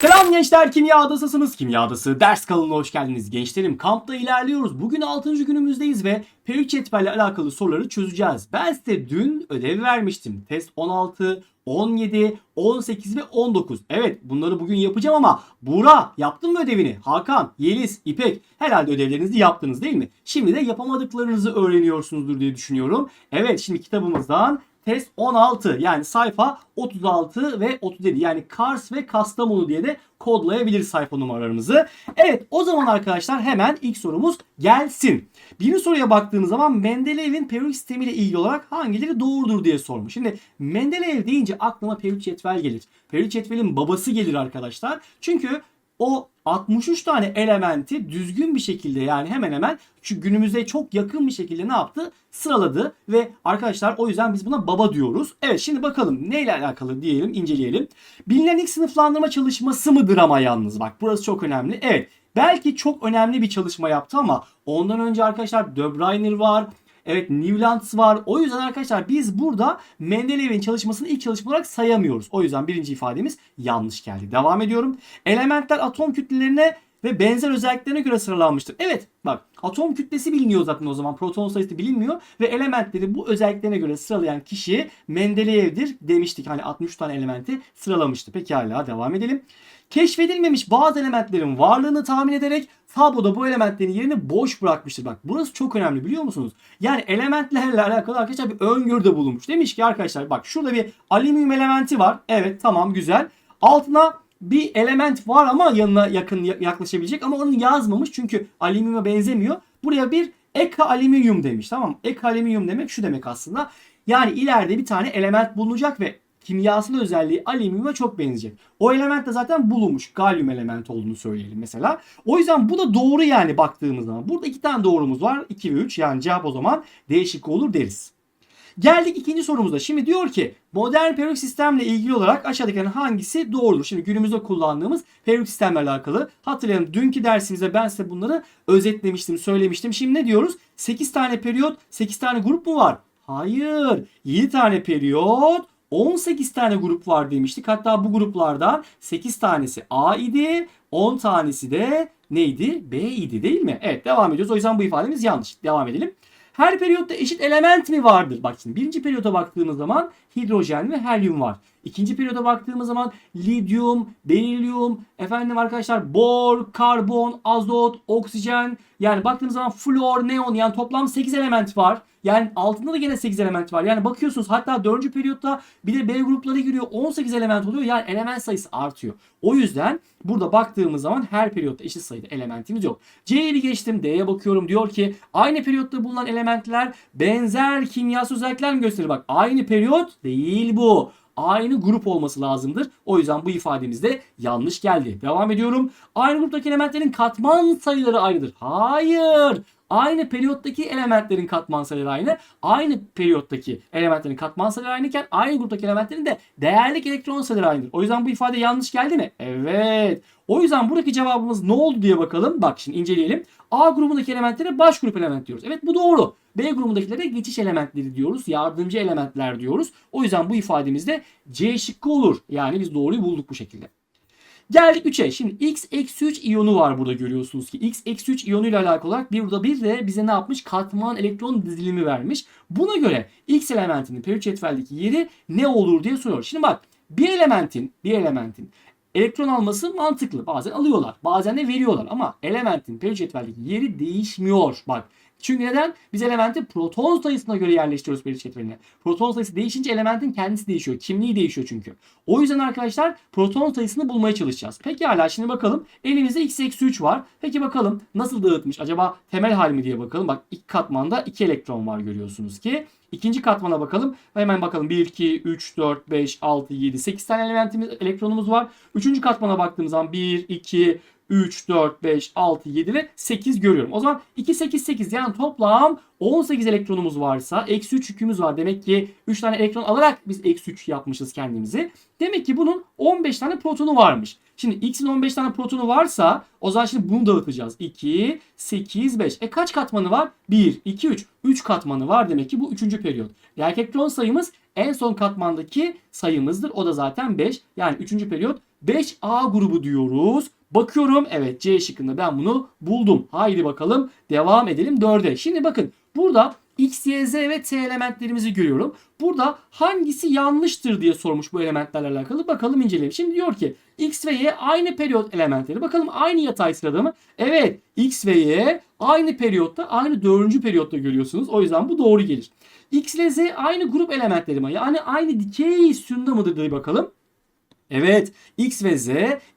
Selam gençler Kimya Adası'sınız. Kimya Adası ders kanalına hoş geldiniz. Gençlerim kampta ilerliyoruz. Bugün 6. günümüzdeyiz ve periyot cetvelle alakalı soruları çözeceğiz. Ben size dün ödev vermiştim. Test 16, 17, 18 ve 19. Evet bunları bugün yapacağım ama Buğra yaptın mı ödevini? Hakan, Yeliz, İpek herhalde ödevlerinizi yaptınız değil mi? Şimdi de yapamadıklarınızı öğreniyorsunuzdur diye düşünüyorum. Evet şimdi kitabımızdan test 16 yani sayfa 36 ve 37 yani Kars ve Kastamonu diye de kodlayabiliriz sayfa numaralarımızı. Evet o zaman arkadaşlar hemen ilk sorumuz gelsin. Birinci soruya baktığımız zaman Mendeleyev'in periyodik sistemiyle ilgili olarak hangileri doğrudur diye sormuş. Şimdi Mendeleyev deyince aklıma periyodik cetvel gelir. Periyodik cetvelin babası gelir arkadaşlar. Çünkü o 63 tane elementi düzgün bir şekilde yani hemen hemen şu günümüze çok yakın bir şekilde ne yaptı? Sıraladı ve arkadaşlar o yüzden biz buna baba diyoruz. Evet şimdi bakalım neyle alakalı diyelim inceleyelim. Bilinen ilk sınıflandırma çalışması mıdır ama yalnız bak burası çok önemli. Evet belki çok önemli bir çalışma yaptı ama ondan önce arkadaşlar De var. Evet Newlands var. O yüzden arkadaşlar biz burada Mendeleyev'in çalışmasını ilk çalışma olarak sayamıyoruz. O yüzden birinci ifademiz yanlış geldi. Devam ediyorum. Elementler atom kütlelerine ve benzer özelliklerine göre sıralanmıştır. Evet bak atom kütlesi biliniyor zaten o zaman. Proton sayısı bilinmiyor. Ve elementleri bu özelliklerine göre sıralayan kişi Mendeleyev'dir demiştik. Hani 63 tane elementi sıralamıştı. Pekala devam edelim. Keşfedilmemiş bazı elementlerin varlığını tahmin ederek Tabloda bu elementlerin yerini boş bırakmıştır. Bak burası çok önemli biliyor musunuz? Yani elementlerle alakalı arkadaşlar bir öngörüde bulunmuş. Demiş ki arkadaşlar bak şurada bir alüminyum elementi var. Evet tamam güzel. Altına bir element var ama yanına yakın yaklaşabilecek ama onu yazmamış çünkü alüminyuma benzemiyor. Buraya bir eka alüminyum demiş tamam mı? Eka alüminyum demek şu demek aslında. Yani ileride bir tane element bulunacak ve kimyasal özelliği alüminyuma çok benzeyecek. O element de zaten bulunmuş. Galyum elementi olduğunu söyleyelim mesela. O yüzden bu da doğru yani baktığımız zaman. Burada iki tane doğrumuz var. 2 ve 3 yani cevap o zaman değişik olur deriz. Geldik ikinci sorumuza. Şimdi diyor ki modern periyodik sistemle ilgili olarak aşağıdakilerin hangisi doğrudur? Şimdi günümüzde kullandığımız periyodik sistemle alakalı. Hatırlayalım dünkü dersimizde ben size bunları özetlemiştim, söylemiştim. Şimdi ne diyoruz? 8 tane periyot, 8 tane grup mu var? Hayır. 7 tane periyot, 18 tane grup var demiştik. Hatta bu gruplardan 8 tanesi A idi. 10 tanesi de neydi? B idi değil mi? Evet devam ediyoruz. O yüzden bu ifademiz yanlış. Devam edelim. Her periyotta eşit element mi vardır? Bak şimdi birinci periyota baktığımız zaman hidrojen ve helyum var. İkinci periyoda baktığımız zaman lityum, berilyum, efendim arkadaşlar bor, karbon, azot, oksijen. Yani baktığımız zaman flor, neon yani toplam 8 element var. Yani altında da yine 8 element var. Yani bakıyorsunuz hatta 4. periyotta bir de B grupları giriyor 18 element oluyor. Yani element sayısı artıyor. O yüzden burada baktığımız zaman her periyotta eşit sayıda elementimiz yok. C'yi geçtim D'ye bakıyorum diyor ki aynı periyotta bulunan elementler benzer kimyasal özellikler mi gösterir? Bak aynı periyot değil bu aynı grup olması lazımdır. O yüzden bu ifademiz de yanlış geldi. Devam ediyorum. Aynı gruptaki elementlerin katman sayıları aynıdır. Hayır. Aynı periyottaki elementlerin katman sayıları aynı. Aynı periyottaki elementlerin katman sayıları aynıken aynı gruptaki elementlerin de değerlik elektron sayıları aynıdır. O yüzden bu ifade yanlış geldi mi? Evet. O yüzden buradaki cevabımız ne oldu diye bakalım. Bak şimdi inceleyelim. A grubundaki elementlere baş grup element diyoruz. Evet bu doğru. B grubundakilere geçiş elementleri diyoruz. Yardımcı elementler diyoruz. O yüzden bu ifademizde C şıkkı olur. Yani biz doğruyu bulduk bu şekilde. Geldik 3'e. Şimdi x eksi 3 iyonu var burada görüyorsunuz ki. x eksi 3 iyonu ile alakalı olarak bir burada bir de bize ne yapmış? Katman elektron dizilimi vermiş. Buna göre x elementinin periyot cetveldeki yeri ne olur diye soruyor. Şimdi bak bir elementin bir elementin elektron alması mantıklı. Bazen alıyorlar. Bazen de veriyorlar. Ama elementin periyot cetveldeki yeri değişmiyor. Bak çünkü neden? Biz elementi proton sayısına göre yerleştiriyoruz periyot cetveline. Proton sayısı değişince elementin kendisi değişiyor. Kimliği değişiyor çünkü. O yüzden arkadaşlar proton sayısını bulmaya çalışacağız. Peki hala şimdi bakalım. Elimizde x eksi 3 var. Peki bakalım nasıl dağıtmış? Acaba temel hal mi diye bakalım. Bak ilk katmanda 2 elektron var görüyorsunuz ki. İkinci katmana bakalım. Hemen bakalım 1, 2, 3, 4, 5, 6, 7, 8 tane elementimiz, elektronumuz var. Üçüncü katmana baktığımız zaman 1, 2, 3, 4, 5, 6, 7 ve 8 görüyorum. O zaman 2, 8, 8 yani toplam 18 elektronumuz varsa eksi 3 yükümüz var. Demek ki 3 tane elektron alarak biz eksi 3 yapmışız kendimizi. Demek ki bunun 15 tane protonu varmış. Şimdi x'in 15 tane protonu varsa o zaman şimdi bunu dağıtacağız. 2, 8, 5. E kaç katmanı var? 1, 2, 3. 3 katmanı var demek ki bu 3. periyot. Yani elektron sayımız en son katmandaki sayımızdır. O da zaten 5. Yani 3. periyot 5A grubu diyoruz. Bakıyorum evet C şıkkında ben bunu buldum. Haydi bakalım devam edelim 4'e. Şimdi bakın burada X, Y, Z ve T elementlerimizi görüyorum. Burada hangisi yanlıştır diye sormuş bu elementlerle alakalı. Bakalım inceleyelim. Şimdi diyor ki X ve Y aynı periyot elementleri. Bakalım aynı yatay sırada mı? Evet X ve Y aynı periyotta aynı dördüncü periyotta görüyorsunuz. O yüzden bu doğru gelir. X ile Z aynı grup elementleri mi? Yani aynı dikey sütunda mıdır diye bakalım. Evet X ve Z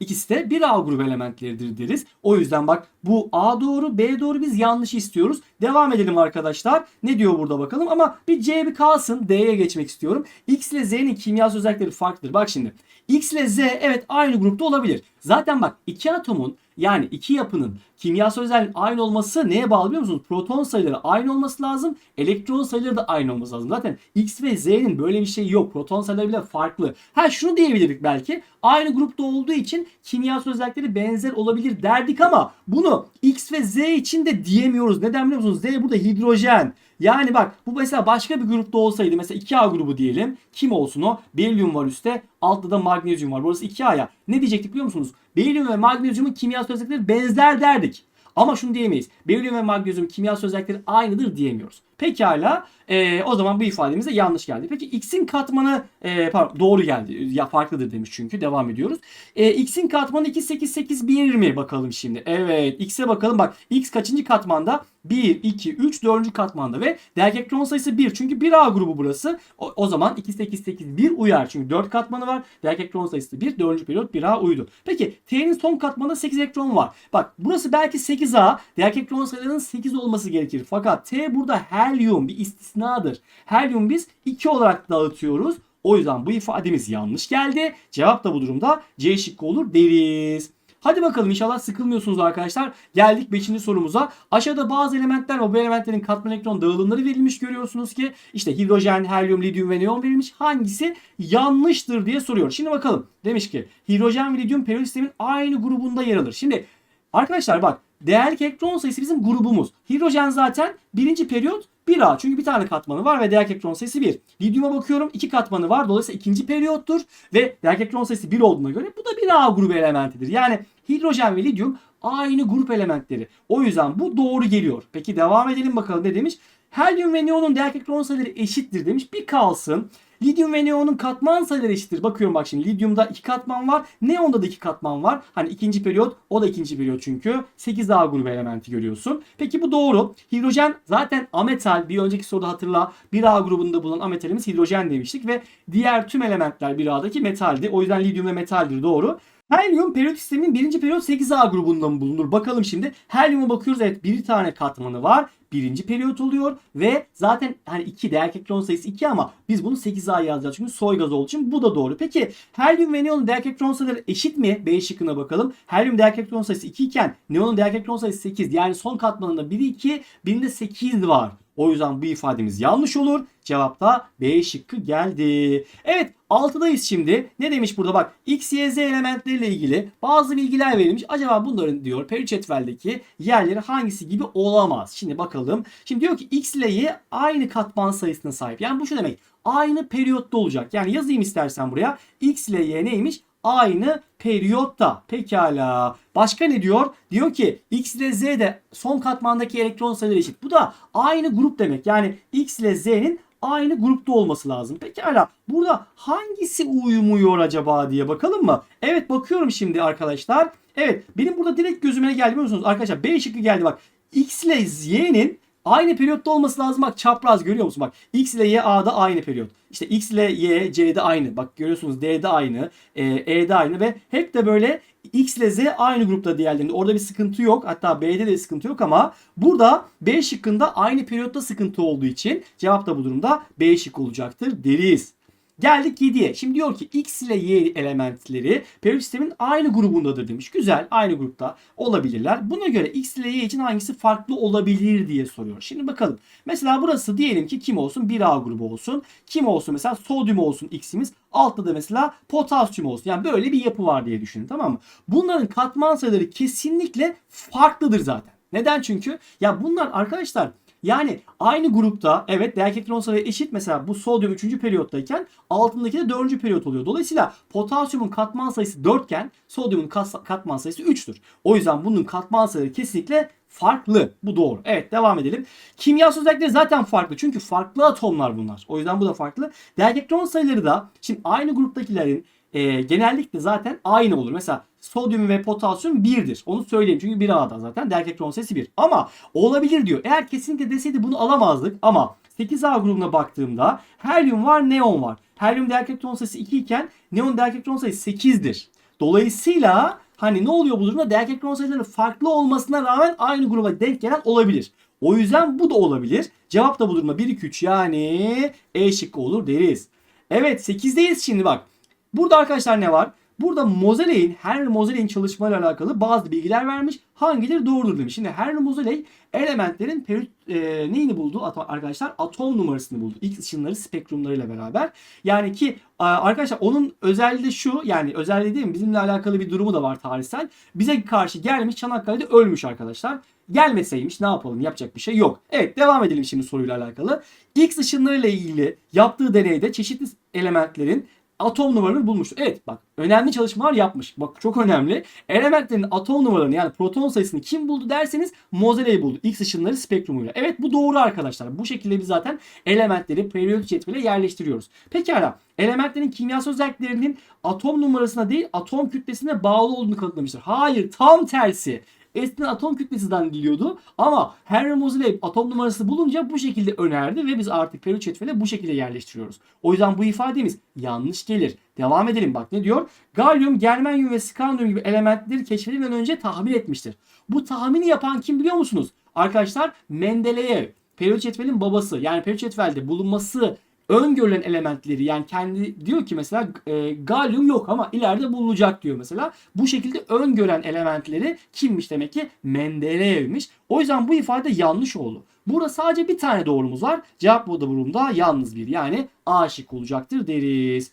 ikisi de bir A grubu elementleridir deriz. O yüzden bak bu A doğru B doğru biz yanlış istiyoruz. Devam edelim arkadaşlar. Ne diyor burada bakalım ama bir C bir kalsın D'ye geçmek istiyorum. X ile Z'nin kimyasal özellikleri farklıdır. Bak şimdi X ile Z evet aynı grupta olabilir. Zaten bak iki atomun yani iki yapının kimyasal özelliğinin aynı olması neye bağlı biliyor musunuz? Proton sayıları aynı olması lazım. Elektron sayıları da aynı olması lazım. Zaten X ve Z'nin böyle bir şey yok. Proton sayıları bile farklı. Ha şunu diyebilirdik belki. Aynı grupta olduğu için kimyasal özellikleri benzer olabilir derdik ama bunu X ve Z için de diyemiyoruz. Neden biliyor musunuz? Z burada hidrojen. Yani bak bu mesela başka bir grupta olsaydı mesela 2A grubu diyelim. Kim olsun o? Berilyum var üstte. Altta da magnezyum var. Burası 2A ya. Ne diyecektik biliyor musunuz? Berilyum ve magnezyumun kimyasal özellikleri benzer derdik. Ama şunu diyemeyiz. Berilyum ve magnezyum kimyasal özellikleri aynıdır diyemiyoruz. Pekala e, o zaman bu ifademiz de yanlış geldi. Peki x'in katmanı e, pardon, doğru geldi. Ya farklıdır demiş çünkü. Devam ediyoruz. E, x'in katmanı 2, 8, 8, 1 mi? Bakalım şimdi. Evet x'e bakalım. Bak x kaçıncı katmanda? 1, 2, 3, 4. katmanda ve değerli elektron sayısı 1. Çünkü 1A grubu burası. O, o zaman 2, 8, 8, 1 uyar. Çünkü 4 katmanı var. Değerli elektron sayısı 1. 4. periyot 1A uydu. Peki T'nin son katmanında 8 elektron var. Bak burası belki 8A. Değerli elektron sayılarının 8 olması gerekir. Fakat T burada helyum bir istisnadır. Helyum biz 2 olarak dağıtıyoruz. O yüzden bu ifademiz yanlış geldi. Cevap da bu durumda C şıkkı olur deriz. Hadi bakalım inşallah sıkılmıyorsunuz arkadaşlar. Geldik 5. sorumuza. Aşağıda bazı elementler ve bu elementlerin katman elektron dağılımları verilmiş görüyorsunuz ki işte hidrojen, helyum, lityum ve neon verilmiş. Hangisi yanlıştır diye soruyor. Şimdi bakalım. Demiş ki hidrojen ve lityum periyodik sistemin aynı grubunda yer alır. Şimdi arkadaşlar bak değerli elektron sayısı bizim grubumuz. Hidrojen zaten birinci periyot 1A çünkü bir tane katmanı var ve elektron sayısı 1. Lityuma bakıyorum iki katmanı var. Dolayısıyla ikinci periyottur ve elektron sayısı 1 olduğuna göre bu da 1A grubu elementidir. Yani hidrojen ve lityum aynı grup elementleri. O yüzden bu doğru geliyor. Peki devam edelim bakalım ne demiş? Helyum ve neonun elektron sayıları eşittir demiş. Bir kalsın. Lityum ve neonun katman sayıları eşittir. Bakıyorum bak şimdi lityumda iki katman var. Neonda da iki katman var. Hani ikinci periyot o da ikinci periyot çünkü. 8A grubu elementi görüyorsun. Peki bu doğru. Hidrojen zaten ametal. Bir önceki soruda hatırla. 1A grubunda bulunan ametalimiz hidrojen demiştik ve diğer tüm elementler 1A'daki metaldi. O yüzden lityum ve metaldir doğru. Helyum periyodik sistemin birinci periyot 8A grubunda mı bulunur? Bakalım şimdi. Helyuma bakıyoruz. Evet bir tane katmanı var. Birinci periyot oluyor ve zaten hani 2 değer elektron sayısı 2 ama biz bunu 8A yazacağız çünkü soy gaz olduğu için bu da doğru. Peki helyum ve neonun değer elektron sayıları eşit mi? B şıkkına bakalım. Helyum değer elektron sayısı 2 iken neonun değer elektron sayısı 8. Yani son katmanında biri 2, birinde 8 var. O yüzden bu ifademiz yanlış olur. Cevapta B şıkkı geldi. Evet 6'dayız şimdi. Ne demiş burada bak X, Y, Z elementleriyle ilgili bazı bilgiler verilmiş. Acaba bunların diyor peri cetveldeki yerleri hangisi gibi olamaz. Şimdi bakalım. Şimdi diyor ki X ile Y aynı katman sayısına sahip. Yani bu şu demek. Aynı periyotta olacak. Yani yazayım istersen buraya. X ile Y neymiş? Aynı periyotta. Pekala. Başka ne diyor? Diyor ki X ile Z de son katmandaki elektron sayıları eşit. Bu da aynı grup demek. Yani X ile Z'nin aynı grupta olması lazım. Pekala burada hangisi uyumuyor acaba diye bakalım mı? Evet bakıyorum şimdi arkadaşlar. Evet benim burada direkt gözüme geldi biliyor musunuz? Arkadaşlar B şıkkı geldi bak. X ile Y'nin aynı periyotta olması lazım. Bak çapraz görüyor musun? Bak X ile Y A'da aynı periyot. İşte X ile Y C'de aynı. Bak görüyorsunuz D'de aynı. E, E'de aynı ve hep de böyle X ile Z aynı grupta diğerlerinde. Orada bir sıkıntı yok. Hatta B'de de sıkıntı yok ama burada B şıkkında aynı periyotta sıkıntı olduğu için cevap da bu durumda B şık olacaktır deriz. Geldik 7'ye. Şimdi diyor ki X ile Y elementleri periyodik sistemin aynı grubundadır demiş. Güzel aynı grupta olabilirler. Buna göre X ile Y için hangisi farklı olabilir diye soruyor. Şimdi bakalım. Mesela burası diyelim ki kim olsun? 1A grubu olsun. Kim olsun mesela sodyum olsun X'imiz. Altta da mesela potasyum olsun. Yani böyle bir yapı var diye düşünün tamam mı? Bunların katman sayıları kesinlikle farklıdır zaten. Neden çünkü? Ya bunlar arkadaşlar Yani aynı grupta evet elektron sayı eşit mesela bu sodyum 3. periyottayken altındaki de 4. periyot oluyor. Dolayısıyla potasyumun katman sayısı 4 iken sodyumun katman sayısı 3'tür. O yüzden bunun katman sayıları kesinlikle farklı. Bu doğru. Evet devam edelim. Kimyasal özellikleri zaten farklı. Çünkü farklı atomlar bunlar. O yüzden bu da farklı. Elektron sayıları da şimdi aynı gruptakilerin e, genellikle zaten aynı olur. Mesela sodyum ve potasyum 1'dir. Onu söyleyeyim çünkü 1A'da zaten değer elektron sayısı 1. Ama olabilir diyor. Eğer kesinlikle deseydi bunu alamazdık ama 8A grubuna baktığımda helyum var, neon var. Helyum değer elektron sayısı 2 iken neon değer elektron sayısı 8'dir. Dolayısıyla hani ne oluyor bu durumda? Değer elektron sayıları farklı olmasına rağmen aynı gruba denk gelen olabilir. O yüzden bu da olabilir. Cevap da bu durumda 1 2 3 yani E şıkkı olur deriz. Evet 8'deyiz şimdi bak. Burada arkadaşlar ne var? Burada Moseley'in, Henry Moseley'in çalışmalarıyla alakalı bazı bilgiler vermiş. Hangileri doğrudur demiş. Şimdi Henry Moseley elementlerin periyot e, neyini buldu arkadaşlar? Atom numarasını buldu. X ışınları spektrumlarıyla beraber. Yani ki arkadaşlar onun özelliği de şu yani özelliği değil mi? Bizimle alakalı bir durumu da var tarihsel. Bize karşı gelmiş Çanakkale'de ölmüş arkadaşlar. Gelmeseymiş ne yapalım yapacak bir şey yok. Evet devam edelim şimdi soruyla alakalı. X ışınlarıyla ilgili yaptığı deneyde çeşitli elementlerin atom numaralarını bulmuştur. Evet bak önemli çalışmalar yapmış. Bak çok önemli. Elementlerin atom numaralarını yani proton sayısını kim buldu derseniz Moseley buldu. X ışınları spektrumuyla. Evet bu doğru arkadaşlar. Bu şekilde biz zaten elementleri periyodik cetvele yerleştiriyoruz. Pekala elementlerin kimyasal özelliklerinin atom numarasına değil atom kütlesine bağlı olduğunu kanıtlamıştır. Hayır tam tersi. Eskiden atom kütlesinden biliyordu ama Henry Moseley atom numarası bulunca bu şekilde önerdi ve biz artık periyodik cetvele bu şekilde yerleştiriyoruz. O yüzden bu ifademiz yanlış gelir. Devam edelim bak ne diyor? Galyum, germanyum ve skandiyum gibi elementleri keşfedilmeden önce tahmin etmiştir. Bu tahmini yapan kim biliyor musunuz? Arkadaşlar Mendeleev. Periyodik cetvelin babası. Yani periyodik cetvelde bulunması öngörülen elementleri yani kendi diyor ki mesela e, galyum yok ama ileride bulunacak diyor mesela. Bu şekilde öngören elementleri kimmiş demek ki Mendeleev'miş. O yüzden bu ifade yanlış oldu. Burada sadece bir tane doğrumuz var. Cevap bu da durumda yalnız bir yani A şık olacaktır deriz.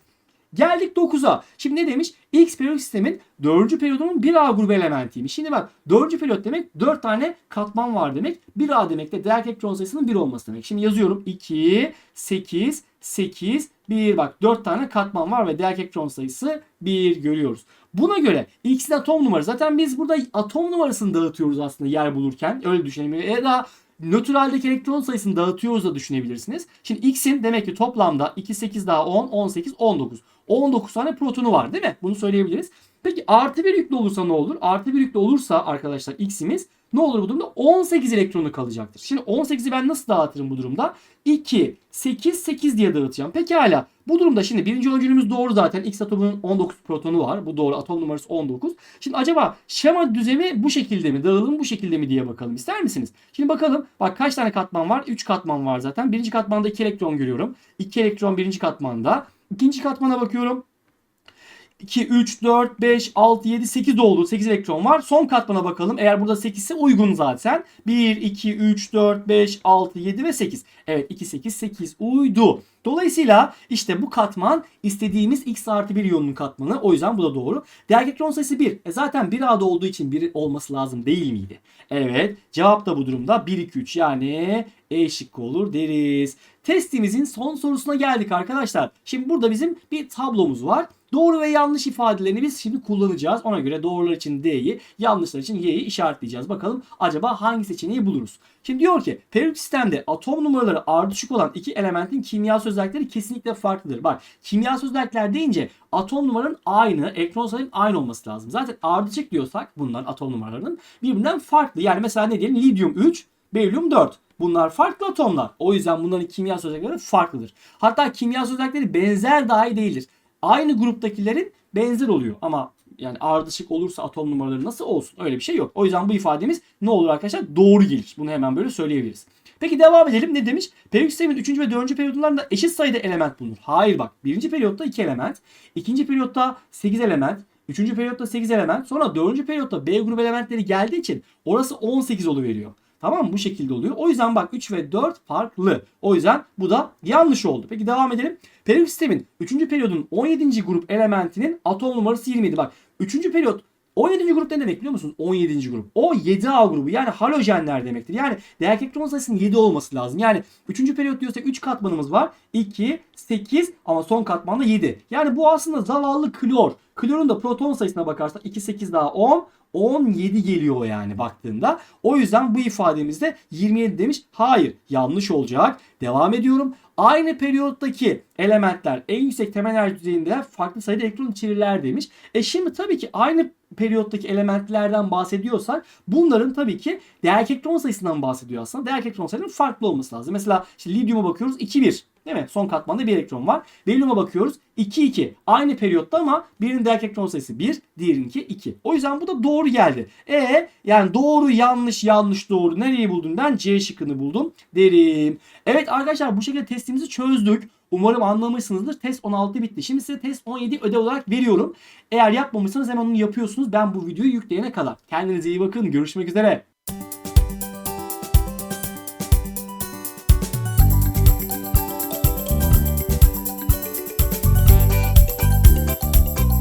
Geldik 9'a. Şimdi ne demiş? X periyodik sistemin 4. periyodunun 1A grubu elementiymiş. Şimdi bak 4. periyot demek 4 tane katman var demek. 1A demek de değer elektron sayısının 1 olması demek. Şimdi yazıyorum 2, 8, 8, 1 bak 4 tane katman var ve değer elektron sayısı 1 görüyoruz. Buna göre X'in atom numarası zaten biz burada atom numarasını dağıtıyoruz aslında yer bulurken öyle düşünelim. Ya da nötraldeki elektron sayısını dağıtıyoruz da düşünebilirsiniz. Şimdi X'in demek ki toplamda 2, 8 daha 10, 18, 19. 19 tane protonu var değil mi? Bunu söyleyebiliriz. Peki artı bir yüklü olursa ne olur? Artı bir yüklü olursa arkadaşlar X'imiz ne olur bu durumda? 18 elektronu kalacaktır. Şimdi 18'i ben nasıl dağıtırım bu durumda? 2, 8, 8 diye dağıtacağım. Pekala. Bu durumda şimdi birinci öncülümüz doğru zaten. X atomunun 19 protonu var. Bu doğru. Atom numarası 19. Şimdi acaba şema düzemi bu şekilde mi? Dağılım bu şekilde mi diye bakalım. İster misiniz? Şimdi bakalım. Bak kaç tane katman var? 3 katman var zaten. Birinci katmanda 2 elektron görüyorum. 2 elektron birinci katmanda. İkinci katmana bakıyorum. 2, 3, 4, 5, 6, 7, 8 oldu. 8 elektron var. Son katmana bakalım. Eğer burada 8 ise uygun zaten. 1, 2, 3, 4, 5, 6, 7 ve 8. Evet 2, 8, 8 uydu. Dolayısıyla işte bu katman istediğimiz x artı 1 iyonun katmanı. O yüzden bu da doğru. Değer elektron sayısı 1. E zaten 1A'da olduğu için 1 olması lazım değil miydi? Evet. Cevap da bu durumda 1, 2, 3 yani E şıkkı olur deriz. Testimizin son sorusuna geldik arkadaşlar. Şimdi burada bizim bir tablomuz var. Doğru ve yanlış ifadelerini biz şimdi kullanacağız. Ona göre doğrular için D'yi, yanlışlar için Y'yi işaretleyeceğiz. Bakalım acaba hangi seçeneği buluruz? Şimdi diyor ki periyodik sistemde atom numaraları ardışık olan iki elementin kimyasal özellikleri kesinlikle farklıdır. Bak kimyasal özellikler deyince atom numaranın aynı, elektron sayının aynı olması lazım. Zaten ardışık diyorsak bunların atom numaralarının birbirinden farklı. Yani mesela ne diyelim lityum 3, berilyum 4. Bunlar farklı atomlar. O yüzden bunların kimyasal özellikleri farklıdır. Hatta kimyasal özellikleri benzer dahi değildir. Aynı gruptakilerin benzer oluyor ama yani ardışık olursa atom numaraları nasıl olsun? Öyle bir şey yok. O yüzden bu ifademiz ne olur arkadaşlar? Doğru gelir. Bunu hemen böyle söyleyebiliriz. Peki devam edelim. Ne demiş? Periyodik sistemin 3. ve 4. periyodlarında eşit sayıda element bulunur. Hayır bak. 1. periyotta 2 element. 2. periyotta 8 element. 3. periyotta 8 element. Sonra 4. periyotta B grubu elementleri geldiği için orası 18 oluveriyor. Tamam mı? Bu şekilde oluyor. O yüzden bak 3 ve 4 farklı. O yüzden bu da yanlış oldu. Peki devam edelim. Periyodik sistemin 3. periyodun 17. grup elementinin atom numarası 27. Bak 3. periyot 17. grup ne demek biliyor musunuz? 17. grup. O 7A grubu yani halojenler demektir. Yani değer elektron sayısının 7 olması lazım. Yani 3. periyot diyorsak 3 katmanımız var. 2, 8 ama son katmanda 7. Yani bu aslında zavallı klor. Klorun da proton sayısına bakarsak 2, 8 daha 10. 17 geliyor yani baktığında. O yüzden bu ifademizde 27 demiş. Hayır yanlış olacak. Devam ediyorum. Aynı periyottaki elementler en yüksek temel enerji düzeyinde farklı sayıda elektron içerirler demiş. E şimdi tabii ki aynı periyottaki elementlerden bahsediyorsak bunların tabii ki değer elektron sayısından bahsediyor aslında. Değer elektron sayılarının farklı olması lazım. Mesela işte lityuma bakıyoruz 2-1. Değil mi? Son katmanda bir elektron var. Berilyuma bakıyoruz 2-2. Aynı periyotta ama birinin değer elektron sayısı 1, diğerininki 2. O yüzden bu da doğru geldi. E yani doğru yanlış yanlış doğru nereyi buldum ben? C şıkkını buldum derim. Evet arkadaşlar bu şekilde testimizi çözdük. Umarım anlamışsınızdır. Test 16 bitti. Şimdi size test 17 ödev olarak veriyorum. Eğer yapmamışsanız hemen onu yapıyorsunuz. Ben bu videoyu yükleyene kadar. Kendinize iyi bakın. Görüşmek üzere.